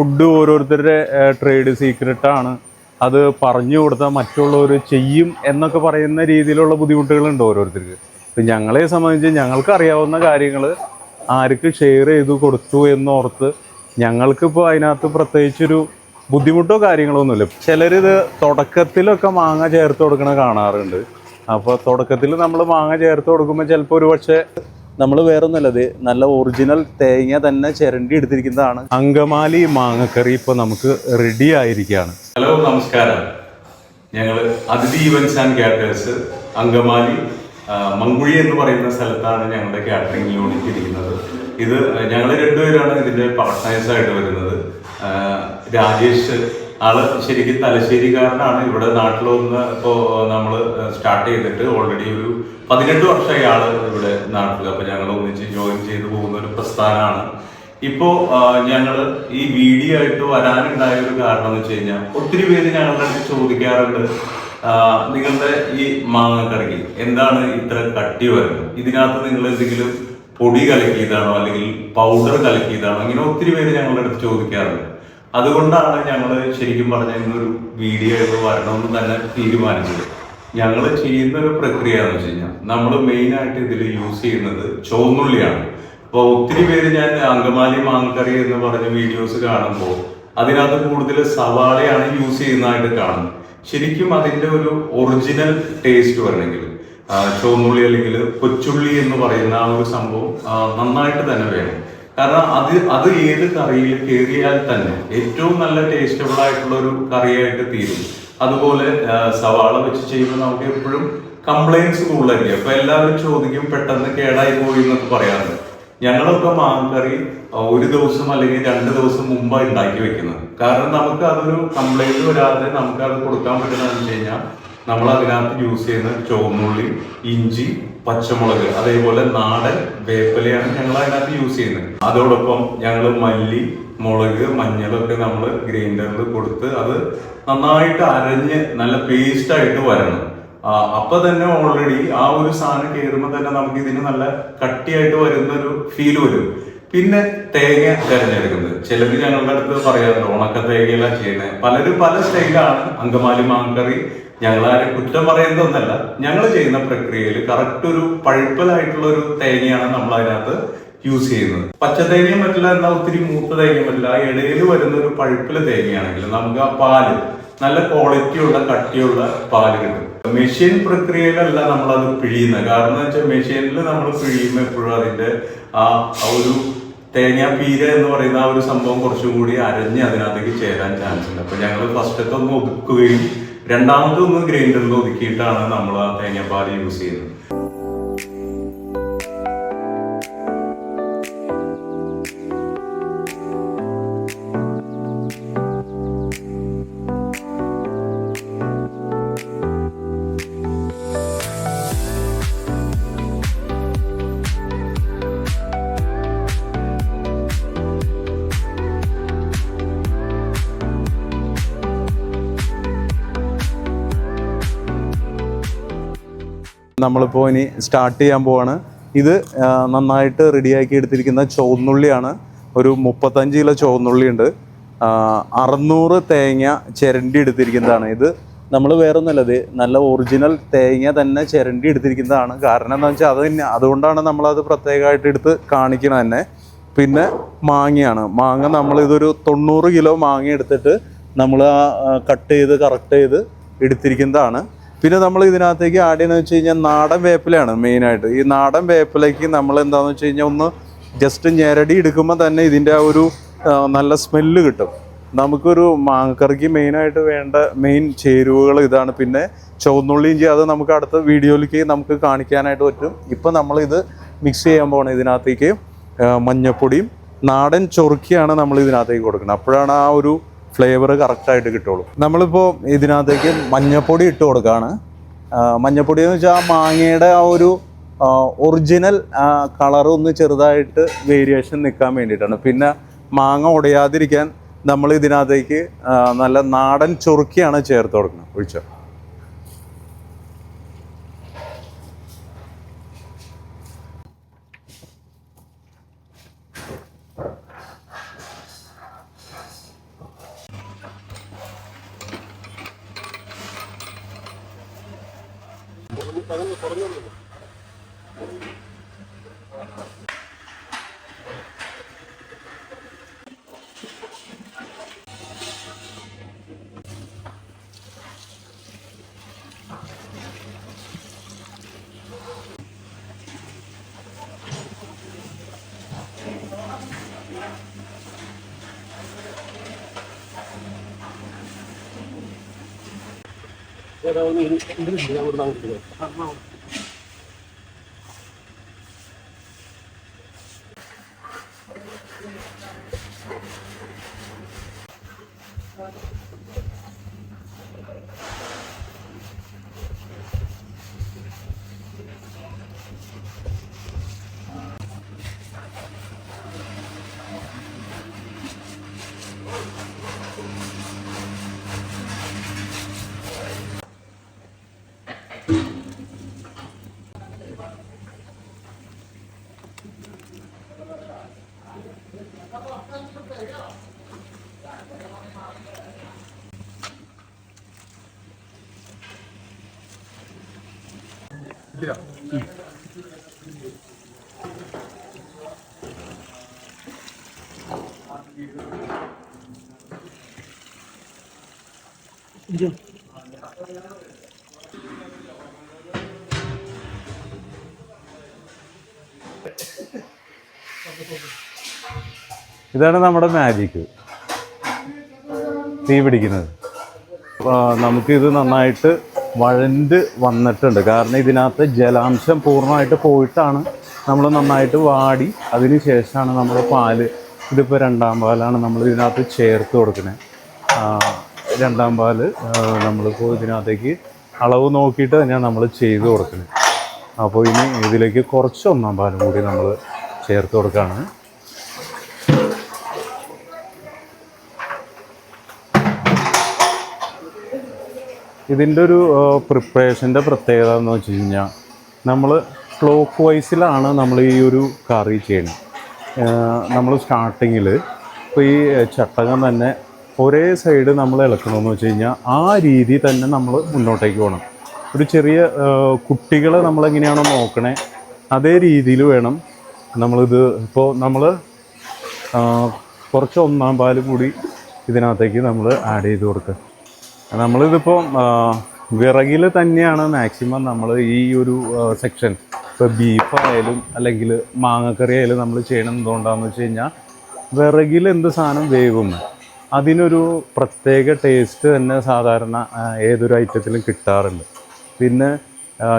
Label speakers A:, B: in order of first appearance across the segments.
A: Food ഓരോരുത്തരുടെ trade സീക്രട്ടാണ് അത് പറഞ്ഞു കൊടുത്താൽ മറ്റുള്ളവർ ചെയ്യും എന്നൊക്കെ പറയുന്ന രീതിയിലുള്ള ബുദ്ധിമുട്ടുകളുണ്ട് ഓരോരുത്തർക്ക്. ഇപ്പം ഞങ്ങളെ സംബന്ധിച്ച് ഞങ്ങൾക്ക് അറിയാവുന്ന കാര്യങ്ങൾ ആർക്ക് ഷെയർ ചെയ്ത് കൊടുത്തു എന്നോർത്ത് ഞങ്ങൾക്കിപ്പോൾ അതിനകത്ത് പ്രത്യേകിച്ചൊരു ബുദ്ധിമുട്ടോ കാര്യങ്ങളോ ഒന്നുമില്ല. ചിലരിത് തുടക്കത്തിലൊക്കെ മാങ്ങ ചേർത്ത് കൊടുക്കണ കാണാറുണ്ട്. അപ്പോൾ തുടക്കത്തിൽ നമ്മൾ മാങ്ങ ചേർത്ത് കൊടുക്കുമ്പോൾ ചിലപ്പോൾ ഒരു പക്ഷേ നമ്മൾ വേറൊന്നുമല്ലത് നല്ല ഒറിജിനൽ തേങ്ങ തന്നെ ചിരണ്ടി എടുത്തിരിക്കുന്നതാണ്. അങ്കമാലി മാങ്ങക്കറി ഇപ്പോൾ നമുക്ക് റെഡി ആയിരിക്കുകയാണ്.
B: ഹലോ നമസ്കാരം. ഞങ്ങൾ Athithi events and caterers Angamaly Mankuzhi എന്ന് പറയുന്ന സ്ഥലത്താണ് ഞങ്ങളുടെ കാറ്ററിംഗ് യൂണിറ്റ് ഇരിക്കുന്നത്. ഇത് ഞങ്ങൾ രണ്ടുപേരാണ് ഇതിന്റെ പാർട്ട്നേഴ്സ് ആയിട്ട് വരുന്നത്. രാജേഷ് ആൾ ശരിക്കും തലശ്ശേരിക്കാരനാണ്. ഇവിടെ നാട്ടിൽ ഇപ്പോ ഇപ്പോൾ നമ്മൾ സ്റ്റാർട്ട് ചെയ്തിട്ട് ഓൾറെഡി ഒരു പതിനെട്ട് വർഷമായി ആൾ ഇവിടെ നാട്ടിൽ അപ്പൊ ഞങ്ങൾ ഒന്നിച്ച് ജോയിൻ ചെയ്ത് പോകുന്ന ഒരു പ്രസ്ഥാനമാണ്. ഇപ്പോ ഞങ്ങൾ ഈ വീഡിയോ ആയിട്ട് വരാനുണ്ടായ ഒരു കാരണം എന്ന് വെച്ച് കഴിഞ്ഞാൽ ഒത്തിരി പേര് ഞങ്ങളുടെ അടുത്ത് ചോദിക്കാറുണ്ട്. നിങ്ങളുടെ ഈ മാങ്ങക്കറിക്ക് എന്താണ് ഇത്ര കട്ടി വരുന്നത്? ഇതിനകത്ത് നിങ്ങൾ എന്തെങ്കിലും പൊടി കലക്കിയതാണോ? അല്ലെങ്കിൽ പൗഡർ കലക്കിയതാണോ? ഇങ്ങനെ ഒത്തിരി പേര് ഞങ്ങളുടെ അടുത്ത് ചോദിക്കാറുണ്ട്. അതുകൊണ്ടാണ് ഞങ്ങൾ ശരിക്കും പറഞ്ഞ ഒരു വീഡിയോ ആയിട്ട് വരണമെന്ന് തന്നെ തീരുമാനിച്ചത്. ഞങ്ങൾ ചെയ്യുന്ന ഒരു പ്രക്രിയ എന്ന് വെച്ച് കഴിഞ്ഞാൽ നമ്മൾ മെയിനായിട്ട് ഇതിൽ യൂസ് ചെയ്യുന്നത് ചോന്നുള്ളിയാണ്. അപ്പോൾ ഒത്തിരി പേര് ഞാൻ അങ്കമാലി മാങ്കറി എന്ന് പറഞ്ഞ വീഡിയോസ് കാണുമ്പോൾ അതിനകത്ത് കൂടുതൽ സവാളയാണ് യൂസ് ചെയ്യുന്നതായിട്ട് കാണുന്നത് ശരിക്കും അതിന്റെ ഒരു ഒറിജിനൽ ടേസ്റ്റ് വരണമെങ്കിൽ ചോന്നുള്ളി അല്ലെങ്കിൽ കൊച്ചുള്ളി എന്ന് പറയുന്ന ആ ഒരു സംഭവം നന്നായിട്ട് തന്നെ വേണം. കാരണം അത് അത് ഏത് കറിയിൽ കയറിയാൽ തന്നെ ഏറ്റവും നല്ല ടേസ്റ്റബിൾ ആയിട്ടുള്ള ഒരു കറിയായിട്ട് തീരും. അതുപോലെ സവാള വെച്ച് ചെയ്യുമ്പോൾ നമുക്ക് എപ്പോഴും കംപ്ലൈൻസ് കൂടുതലായിരിക്കും. അപ്പൊ എല്ലാവരും ചോദിക്കും പെട്ടെന്ന് കേടായി പോയി എന്നൊക്കെ പറയാറുണ്ട്. ഞങ്ങളൊക്കെ മാങ്ങക്കറി ആ, ഒരു ദിവസം അല്ലെങ്കിൽ രണ്ട് ദിവസം മുമ്പാണ് ഉണ്ടാക്കി വെക്കുന്നത്. കാരണം നമുക്ക് അതൊരു കംപ്ലൈന്റ് വരാതെ നമുക്ക് അത് കൊടുക്കാൻ പറ്റുന്നതെന്ന് വെച്ച് കഴിഞ്ഞാൽ നമ്മൾ അതിനകത്ത് യൂസ് ചെയ്യുന്ന ചുവന്നുള്ളി ഇഞ്ചി പച്ചമുളക് അതേപോലെ നാടൻ വേപ്പലയാണ് ഞങ്ങൾ അതിനകത്ത് യൂസ് ചെയ്യുന്നത്. അതോടൊപ്പം ഞങ്ങൾ മല്ലി മുളക് മഞ്ഞളൊക്കെ നമ്മൾ ഗ്രൈൻഡറിൽ കൊടുത്ത് അത് നന്നായിട്ട് അരഞ്ഞ് നല്ല പേസ്റ്റായിട്ട് വരണം. അപ്പൊ തന്നെ ഓൾറെഡി ആ ഒരു സാധനം കയറുമ്പോൾ തന്നെ നമുക്ക് ഇതിന് നല്ല കട്ടിയായിട്ട് വരുന്ന ഒരു ഫീൽ വരും. പിന്നെ തേങ്ങ തിരഞ്ഞെടുക്കുന്നത്. ചിലർ ഞങ്ങളുടെ അടുത്ത് പറയാറുണ്ട് ഉണക്ക തേങ്ങയെല്ലാം ചെയ്യുന്നത് പലരും പല സ്റ്റൈലാണ് അങ്കമാലി മാങ്കറി ഞങ്ങൾ ആരും കുറ്റം പറയുന്നതൊന്നല്ല. ഞങ്ങൾ ചെയ്യുന്ന പ്രക്രിയയിൽ കറക്റ്റ് ഒരു പഴുപ്പലായിട്ടുള്ള ഒരു തേങ്ങയാണ് നമ്മൾ അതിനകത്ത് യൂസ് ചെയ്യുന്നത്. പച്ച തേങ്ങയും പറ്റില്ല എന്നാൽ ഒത്തിരി മൂത്ത തേങ്ങയും പറ്റില്ല. ഇടയിൽ വരുന്ന ഒരു പഴുപ്പിലെ തേങ്ങയാണെങ്കിൽ നമുക്ക് ആ പാൽ നല്ല ക്വാളിറ്റിയുള്ള കട്ടിയുള്ള പാൽ കിട്ടും. മെഷീൻ പ്രക്രിയകളല്ല നമ്മൾ അത് പിഴിയുന്നത് കാരണം വെച്ചാൽ മെഷീനിൽ നമ്മൾ പിഴിയുമ്പോൾ എപ്പോഴും അതിന്റെ ആ ഒരു തേങ്ങാ പീര എന്ന് പറയുന്ന ആ ഒരു സംഭവം കുറച്ചും കൂടി അരഞ്ഞ് അതിനകത്തേക്ക് ചേരാൻ ചാൻസ് ഉണ്ട്. അപ്പൊ ഞങ്ങൾ ഫസ്റ്റത്തെ ഒന്ന് ഒതുക്കുകയും രണ്ടാമത്തെ ഒന്ന് ഗ്രൈൻഡറിൽ ഒതുക്കിയിട്ടാണ് നമ്മൾ ആ തേങ്ങാപ്പാൽ യൂസ് ചെയ്യുന്നത്.
A: നമ്മളിപ്പോൾ ഇനി സ്റ്റാർട്ട് ചെയ്യാൻ പോവാണ്. ഇത് നന്നായിട്ട് റെഡിയാക്കി എടുത്തിരിക്കുന്ന ചുവന്നുള്ളിയാണ്. ഒരു മുപ്പത്തഞ്ച് കിലോ ചുവന്നുള്ളി ഉണ്ട് അറുന്നൂറ് തേങ്ങ ചിരണ്ടി എടുത്തിരിക്കുന്നതാണ് ഇത്. നമ്മൾ വേറെ ഒന്നുമല്ല ഇത് നല്ല ഒറിജിനൽ തേങ്ങ തന്നെ ചിരണ്ടി എടുത്തിരിക്കുന്നതാണ്. കാരണം എന്താ വെച്ചാൽ അത് തന്നെ അതുകൊണ്ടാണ് നമ്മളത് പ്രത്യേകമായിട്ട് എടുത്ത് കാണിക്കണത് തന്നെ. പിന്നെ മാങ്ങയാണ്. മാങ്ങ നമ്മൾ ഇതൊരു തൊണ്ണൂറ് കിലോ മാങ്ങ എടുത്തിട്ട് നമ്മൾ കട്ട് ചെയ്ത് കറക്റ്റ് ചെയ്ത് എടുത്തിരിക്കുന്നതാണ്. പിന്നെ നമ്മൾ ഇതിനകത്തേക്ക് ആഡ് ചെയ്യുന്നത് വെച്ച് കഴിഞ്ഞാൽ നാടൻ വേപ്പിലയാണ് മെയിനായിട്ട് ഈ നാടൻ വേപ്പിലേക്ക് നമ്മൾ എന്താണെന്ന് വെച്ച് കഴിഞ്ഞാൽ ഒന്ന് ജസ്റ്റ് ഞെരടി എടുക്കുമ്പോൾ തന്നെ ഇതിന്റെ ആ ഒരു നല്ല സ്മെല്ല് കിട്ടും. നമുക്കൊരു മാങ്ങക്കറിക്ക് മെയിനായിട്ട് വേണ്ട മെയിൻ ചേരുവകൾ ഇതാണ്. പിന്നെ ചുവന്നുള്ളി ഇഞ്ചി അത് നമുക്ക് അടുത്ത വീഡിയോയിലേക്ക് നമുക്ക് കാണിക്കാനായിട്ട് പറ്റും. ഇപ്പം നമ്മളിത് മിക്സ് ചെയ്യാൻ പോകണം ഇതിനകത്തേക്ക്. മഞ്ഞപ്പൊടിയും നാടൻ ചൊറുക്കിയാണ് നമ്മൾ ഇതിനകത്തേക്ക് കൊടുക്കുന്നത്. അപ്പോഴാണ് ആ ഒരു ഫ്ലേവർ കറക്റ്റായിട്ട് കിട്ടുള്ളൂ. നമ്മളിപ്പോൾ ഇതിനകത്തേക്ക് മഞ്ഞപ്പൊടി ഇട്ട് കൊടുക്കുകയാണ് മഞ്ഞപ്പൊടി എന്ന് വെച്ചാൽ ആ മാങ്ങയുടെ ആ ഒരു ഒറിജിനൽ കളർ ഒന്ന് ചെറുതായിട്ട് വേരിയേഷൻ നിൽക്കാൻ വേണ്ടിയിട്ടാണ്. പിന്നെ മാങ്ങ ഉടയാതിരിക്കാൻ നമ്മൾ ഇതിനകത്തേക്ക് നല്ല നാടൻ ചൊറുക്കിയാണ് ചേർത്ത് കൊടുക്കുന്നത്. Podemos, podemos abrirlo. Ya da onu indirir mi? Buradan gidiyor. Tamam.
B: ഇതാണ് നമ്മുടെ മാജിക്ക് തീ പിടിക്കുന്നത് നമുക്കിത് നന്നായിട്ട് വഴണ്ട് വന്നിട്ടുണ്ട്. കാരണം ഇതിനകത്ത് ജലാംശം പൂർണമായിട്ട് പോയിട്ടാണ് നമ്മൾ നന്നായിട്ട് വാടി അതിന് ശേഷമാണ് നമ്മൾ പാൽ ഇതിപ്പോൾ രണ്ടാം പാലാണ് നമ്മൾ ഇതിനകത്ത് ചേർത്ത് കൊടുക്കുന്നത് രണ്ടാം പാൽ നമ്മളിപ്പോൾ ഇതിനകത്തേക്ക് അളവ് നോക്കിയിട്ട് തന്നെയാണ് നമ്മൾ ചെയ്ത് കൊടുക്കുന്നത് അപ്പോൾ ഇനി ഇതിലേക്ക് കുറച്ച് ഒന്നാം പാലും കൂടി നമ്മൾ ചേർത്ത് കൊടുക്കുകയാണ് ഇതിന്റെ ഒരു പ്രിപ്പറേഷന്റെ പ്രത്യേകത എന്ന് വെച്ച് കഴിഞ്ഞാൽ നമ്മൾ ക്ലോക്ക് വൈസിലാണ് നമ്മൾ ഈ ഒരു കറി ചെയ്യുന്നത്. നമ്മൾ സ്റ്റാർട്ടിങ്ങിൽ ഇപ്പോൾ ഈ ചട്ടകം തന്നെ ഒരേ സൈഡ് നമ്മൾ ഇളക്കണമെന്ന് വെച്ച് കഴിഞ്ഞാൽ ആ രീതി തന്നെ നമ്മൾ മുന്നോട്ടേക്ക് പോകണം. ഒരു ചെറിയ കുട്ടികളെ നമ്മളെങ്ങനെയാണോ നോക്കണേ അതേ രീതിയിൽ വേണം നമ്മളിത് ഇപ്പോൾ നമ്മൾ കുറച്ച് ഒന്നാം പാൽ കൂടി ഇതിനകത്തേക്ക് നമ്മൾ ആഡ് ചെയ്ത് കൊടുക്കുക. നമ്മളിതിപ്പോൾ വിറകിൽ തന്നെയാണ് മാക്സിമം നമ്മൾ ഈ ഒരു സെക്ഷൻ. ഇപ്പോൾ ബീഫ് ആയാലും അല്ലെങ്കിൽ മാങ്ങക്കറി ആയാലും നമ്മൾ ചെയ്യണം എന്തുകൊണ്ടാണെന്ന് വെച്ച് കഴിഞ്ഞാൽ വിറകിൽ എന്ത് സാധനം വേവും? അതിനൊരു പ്രത്യേക ടേസ്റ്റ് തന്നെ സാധാരണ ഏതൊരു ഐറ്റത്തിലും കിട്ടാറുണ്ട്. പിന്നെ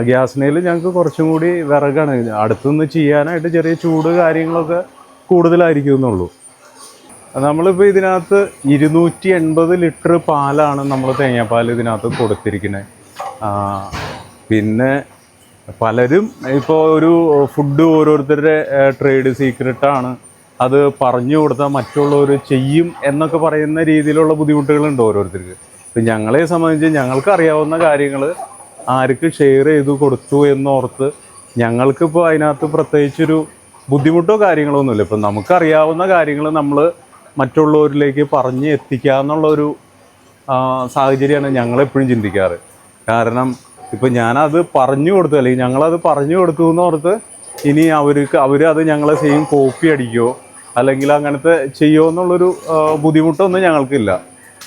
B: ഗ്യാസിനേൽ ഞങ്ങൾക്ക് കുറച്ചും കൂടി വിറകാണ്. അടുത്തുനിന്ന് ചെയ്യാനായിട്ട് ചെറിയ ചൂട് കാര്യങ്ങളൊക്കെ കൂടുതലായിരിക്കും എന്നുള്ളൂ നമ്മളിപ്പോൾ ഇതിനകത്ത് ഇരുന്നൂറ്റി എൺപത് ലിറ്റർ പാലാണ് നമ്മൾ തേങ്ങാപ്പാൽ ഇതിനകത്ത് കൊടുത്തിരിക്കുന്നത് പിന്നെ പലരും ഇപ്പോൾ ഒരു ഫുഡ് ഓരോരുത്തരുടെ ട്രേഡ് സീക്രട്ടാണ്. അത് പറഞ്ഞു കൊടുത്താൽ മറ്റുള്ളവർ ചെയ്യും എന്നൊക്കെ പറയുന്ന രീതിയിലുള്ള ബുദ്ധിമുട്ടുകളുണ്ട് ഓരോരുത്തർക്ക്. ഇപ്പം ഞങ്ങളെ സംബന്ധിച്ച് ഞങ്ങൾക്ക് അറിയാവുന്ന കാര്യങ്ങൾ ആർക്ക് ഷെയർ ചെയ്ത് കൊടുത്തു എന്നോർത്ത് ഞങ്ങൾക്കിപ്പോൾ അതിനകത്ത് പ്രത്യേകിച്ചൊരു ബുദ്ധിമുട്ടോ കാര്യങ്ങളോ ഒന്നുമില്ല ഇപ്പം നമുക്കറിയാവുന്ന കാര്യങ്ങൾ നമ്മൾ മറ്റുള്ളവരിലേക്ക് പറഞ്ഞ് എത്തിക്കുക എന്നുള്ളൊരു സാഹചര്യമാണ് ഞങ്ങളെപ്പോഴും ചിന്തിക്കാറ്. കാരണം ഇപ്പം ഞാനത് പറഞ്ഞു കൊടുത്തു അല്ലെങ്കിൽ ഞങ്ങളത് പറഞ്ഞു കൊടുത്തു എന്ന് ഓർത്ത് ഇനി അവർക്ക് അവരത് ഞങ്ങളെ സെയിം കോപ്പി അടിക്കുമോ അല്ലെങ്കിൽ അങ്ങനത്തെ ചെയ്യുമോ എന്നുള്ളൊരു ബുദ്ധിമുട്ടൊന്നും ഞങ്ങൾക്കില്ല.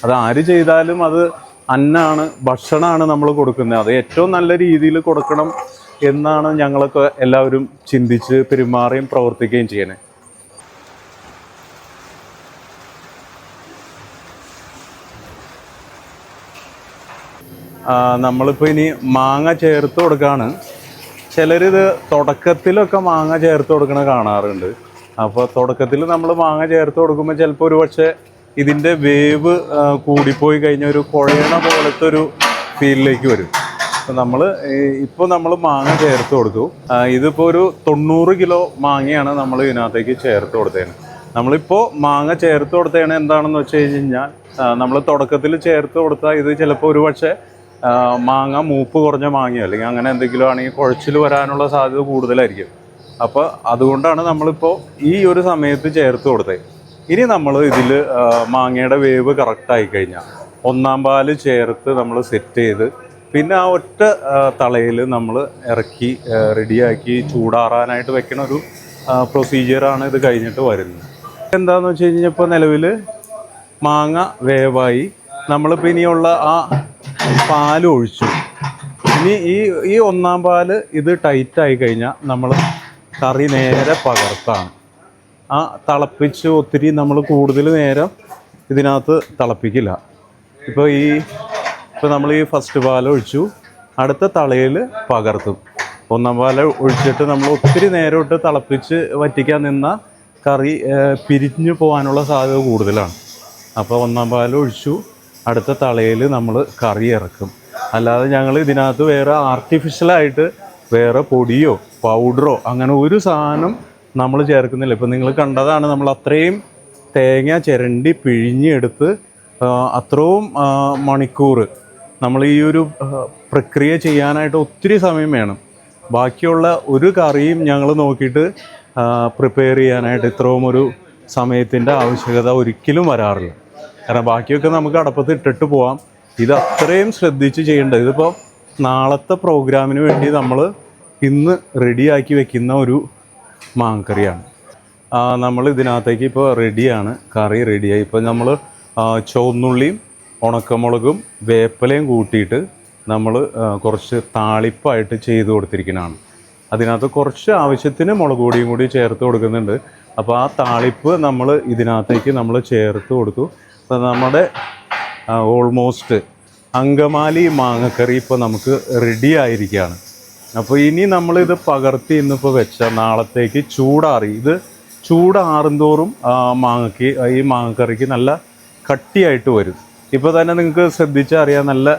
B: അത് ആര് ചെയ്താലും അത് അന്നാണ് ഭക്ഷണമാണ് നമ്മൾ കൊടുക്കുന്നത്. അത് ഏറ്റവും നല്ല രീതിയിൽ കൊടുക്കണം എന്നാണ് ഞങ്ങളൊക്കെ എല്ലാവരും ചിന്തിച്ച് പെരുമാറുകയും പ്രവർത്തിക്കുകയും ചെയ്യണേ. നമ്മളിപ്പോൾ ഇനി മാങ്ങ ചേർത്ത് കൊടുക്കുകയാണ് ചിലരിത് തുടക്കത്തിലൊക്കെ മാങ്ങ ചേർത്ത് കൊടുക്കണ കാണാറുണ്ട്. അപ്പോൾ തുടക്കത്തിൽ നമ്മൾ മാങ്ങ ചേർത്ത് കൊടുക്കുമ്പോൾ ചിലപ്പോൾ ഒരു പക്ഷേ ഇതിന്റെ വേവ് കൂടിപ്പോയി കഴിഞ്ഞ ഒരു കുഴയണ പോലത്തെ ഒരു ഫീലിലേക്ക് വരും. അപ്പോൾ നമ്മൾ ഇപ്പോൾ നമ്മൾ മാങ്ങ ചേർത്ത് കൊടുത്തു. ഇതിപ്പോൾ ഒരു തൊണ്ണൂറ് കിലോ മാങ്ങയാണ് നമ്മൾ ഇതിനകത്തേക്ക് ചേർത്ത് കൊടുത്തേന്. നമ്മളിപ്പോൾ മാങ്ങ ചേർത്ത് കൊടുത്തേണ് എന്താണെന്ന് വെച്ച് കഴിഞ്ഞാൽ നമ്മൾ തുടക്കത്തിൽ ചേർത്ത് കൊടുത്താൽ ഇത് ചിലപ്പോൾ ഒരു പക്ഷേ മാങ്ങ മൂപ്പ് കുറഞ്ഞ മാങ്ങയോ അല്ലെങ്കിൽ അങ്ങനെ എന്തെങ്കിലും ആണെങ്കിൽ കുഴച്ചിൽ വരാനുള്ള സാധ്യത കൂടുതലായിരിക്കും. അപ്പോൾ അതുകൊണ്ടാണ് നമ്മളിപ്പോൾ ഈ ഒരു സമയത്ത് ചേർത്ത് കൊടുത്തത്. ഇനി നമ്മൾ ഇതിൽ മാങ്ങയുടെ വേവ് കറക്റ്റായി കഴിഞ്ഞാൽ ഒന്നാം പാൽ ചേർത്ത് നമ്മൾ സെറ്റ് ചെയ്ത് പിന്നെ ആ ഒറ്റ തളയിൽ നമ്മൾ ഇറക്കി റെഡിയാക്കി ചൂടാറാനായിട്ട് വെക്കണ ഒരു പ്രൊസീജിയറാണ് ഇത് കഴിഞ്ഞിട്ട് വരുന്നത്. എന്താണെന്ന് വെച്ച് കഴിഞ്ഞാൽ ഇപ്പോൾ നിലവിൽ മാങ്ങ വേവായി. നമ്മളിപ്പോൾ ഇനിയുള്ള ആ പാൽ ഒഴിച്ചു ഇനി ഈ ഈ ഒന്നാം പാൽ ഇത് ടൈറ്റായി കഴിഞ്ഞാൽ നമ്മൾ കറി നേരെ പകർത്താണ്. ആ തിളപ്പിച്ച് ഒത്തിരി നമ്മൾ കൂടുതൽ നേരം ഇതിനകത്ത് തിളപ്പിക്കില്ല. ഇപ്പോൾ ഈ ഇപ്പോൾ നമ്മൾ ഈ ഫസ്റ്റ് പാൽ ഒഴിച്ചു. അടുത്ത തളയിൽ പകർത്തും. ഒന്നാം പാൽ ഒഴിച്ചിട്ട് നമ്മൾ ഒത്തിരി നേരം ഇട്ട് തിളപ്പിച്ച് വറ്റിക്കാൻ നിന്ന കറി പിരിഞ്ഞു പോകാനുള്ള സാധ്യത കൂടുതലാണ്. അപ്പോൾ ഒന്നാം പാൽ ഒഴിച്ചു. അടുത്ത തളയിൽ നമ്മൾ കറി ഇറക്കും. അല്ലാതെ ഞങ്ങൾ ഇതിനകത്ത് വേറെ ആർട്ടിഫിഷ്യലായിട്ട് വേറെ പൊടിയോ പൗഡറോ അങ്ങനെ ഒരു സാധനം നമ്മൾ ചേർക്കുന്നില്ല. ഇപ്പം നിങ്ങൾ കണ്ടതാണ് നമ്മൾ അത്രയും തേങ്ങ ചിരണ്ടി പിഴിഞ്ഞെടുത്ത് അത്രയും മണിക്കൂർ നമ്മൾ ഈ ഒരു പ്രക്രിയ ചെയ്യാനായിട്ട് ഒത്തിരി സമയം വേണം. ബാക്കിയുള്ള ഒരു കറിയും ഞങ്ങൾ നോക്കിയിട്ട് പ്രിപ്പയർ ചെയ്യാനായിട്ട് ഇത്രയും ഒരു സമയത്തിന്റെ ആവശ്യകത ഒരിക്കലും വരാറില്ല. കാരണം ബാക്കിയൊക്കെ നമുക്ക് അടപ്പത്ത് ഇട്ടിട്ട് പോവാം. ഇത് അത്രയും ശ്രദ്ധിച്ച് ചെയ്യേണ്ടത്. ഇതിപ്പോൾ നാളത്തെ പ്രോഗ്രാമിന് വേണ്ടി നമ്മൾ ഇന്ന് റെഡിയാക്കി വെക്കുന്ന ഒരു മാങ്കറിയാണ്. നമ്മൾ ഇതിനകത്തേക്ക് ഇപ്പോൾ റെഡിയാണ്. കറി റെഡിയായി. ഇപ്പോൾ നമ്മൾ ചുവന്നുള്ളിയും ഉണക്കമുളകും വേപ്പലയും കൂട്ടിയിട്ട് നമ്മൾ കുറച്ച് താളിപ്പായിട്ട് ചെയ്ത് കൊടുത്തിരിക്കുന്നതാണ്. അതിനകത്ത് കുറച്ച് ആവശ്യത്തിന് മുളക് പൊടിയും കൂടി ചേർത്ത് കൊടുക്കുന്നുണ്ട്. അപ്പോൾ ആ താളിപ്പ് നമ്മൾ ഇതിനകത്തേക്ക് നമ്മൾ ചേർത്ത് കൊടുത്തു. അപ്പോൾ നമ്മുടെ ഓൾമോസ്റ്റ് അങ്കമാലി മാങ്ങക്കറി ഇപ്പോൾ നമുക്ക് റെഡി ആയിരിക്കുകയാണ് അപ്പോൾ ഇനി നമ്മളിത് പകർത്തി ഇന്നിപ്പോൾ വെച്ച നാളത്തേക്ക് ചൂടാറി. ഇത് ചൂടാറുന്തോറും മാങ്ങയ്ക്ക് ഈ മാങ്ങക്കറിക്ക് നല്ല കട്ടിയായിട്ട് വരും. ഇപ്പോൾ തന്നെ നിങ്ങൾക്ക് ശ്രദ്ധിച്ചറിയാം നല്ല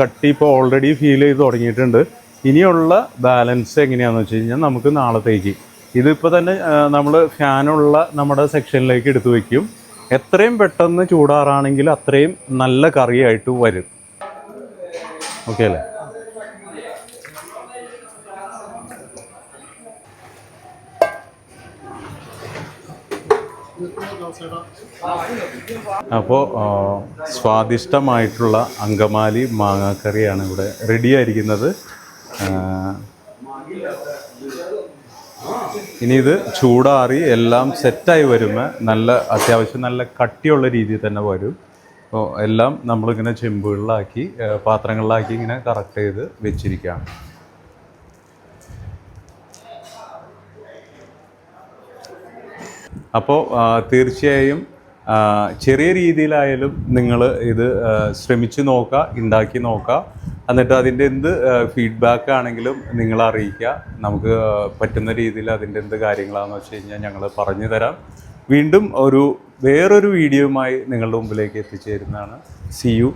B: കട്ടി ഇപ്പോൾ ഓൾറെഡി ഫീൽ ചെയ്ത് തുടങ്ങിയിട്ടുണ്ട്. ഇനിയുള്ള ബാലൻസ് എങ്ങനെയാണെന്ന് വെച്ച് കഴിഞ്ഞാൽ നമുക്ക് നാളത്തേക്ക്. ഇതിപ്പോൾ തന്നെ നമ്മൾ ഫാനുള്ള നമ്മുടെ സെക്ഷനിലേക്ക് എടുത്തു വയ്ക്കും എത്രയും പെട്ടെന്ന് ചൂടാറാണെങ്കിൽ അത്രയും നല്ല കറിയായിട്ട് വരും. ഓക്കെ അല്ലേ? അപ്പോൾ സ്വാദിഷ്ടമായിട്ടുള്ള അങ്കമാലി മാങ്ങാക്കറിയാണ് ഇവിടെ റെഡി ആയിരിക്കുന്നത് ആ, ഇനി ഇത് ചൂടാറി എല്ലാം സെറ്റായി വരുമ്പോൾ നല്ല അത്യാവശ്യം നല്ല കട്ടിയുള്ള രീതിയിൽ തന്നെ വരും. അപ്പോൾ എല്ലാം നമ്മളിങ്ങനെ ചെമ്പുകളിലാക്കി പാത്രങ്ങളിലാക്കി ഇങ്ങനെ കറക്റ്റ് ചെയ്ത് വെച്ചിരിക്കുകയാണ്. അപ്പോൾ തീർച്ചയായും ചെറിയ രീതിയിലായാലും നിങ്ങൾ ഇത് ശ്രമിച്ചു നോക്കുക ഉണ്ടാക്കി നോക്കുക. എന്നിട്ട് അതിന്റെ എന്ത് ഫീഡ്ബാക്ക് ആണെങ്കിലും നിങ്ങൾ അറിയിക്കുക. നമുക്ക് പറ്റുന്ന രീതിയിൽ അതിന്റെ എന്ത് കാര്യങ്ങളാണെന്ന് വെച്ച് കഴിഞ്ഞാൽ ഞങ്ങൾ പറഞ്ഞു തരാം. വീണ്ടും ഒരു വേറൊരു വീഡിയോയുമായി നിങ്ങളുടെ മുമ്പിലേക്ക് എത്തിച്ചേരുന്നതാണ്. C U